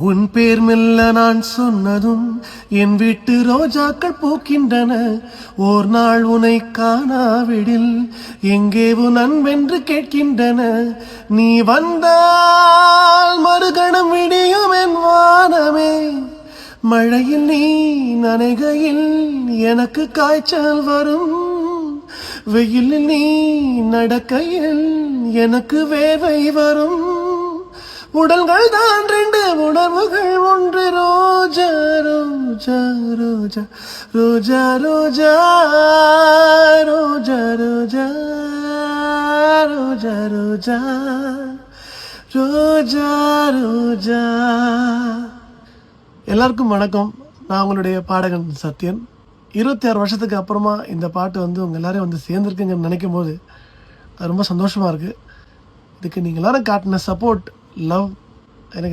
உன் பேர் மெல்ல நான் சொன்னதும் என் வீட்டு ரோஜாக்கள் பூக்கின்றன. ஓர் நாள் உனை காணாவிடில் எங்கே உன் அன்பென்று கேட்கின்றன. நீ வந்தால் மறுகணம் விடியும் என் வானமே. மழையில் நீ நனைகையில் எனக்கு காய்ச்சல் வரும். வெயிலில் நீ நடக்கையில் எனக்கு வேவை வரும். உடல்கள் தான் ரோஜா ரோஜா ரோஜா ரோஜா ரோஜா ரோஜா ரோஜா ரோஜா ரோஜா ரோஜா. எல்லாருக்கும் வணக்கம். நான் உங்களுடைய பாடகன் சத்யன். இருபத்தி ஆறு வருஷத்துக்கு அப்புறமா இந்த பாட்டு வந்து உங்கள் எல்லாரையும் வந்து சேர்ந்துருக்குங்கன்னு நினைக்கும் போது அது ரொம்ப சந்தோஷமாக இருக்குது இதுக்கு நீங்கள் எல்லோரும் காட்டின சப்போர்ட் லவ் எனக்கு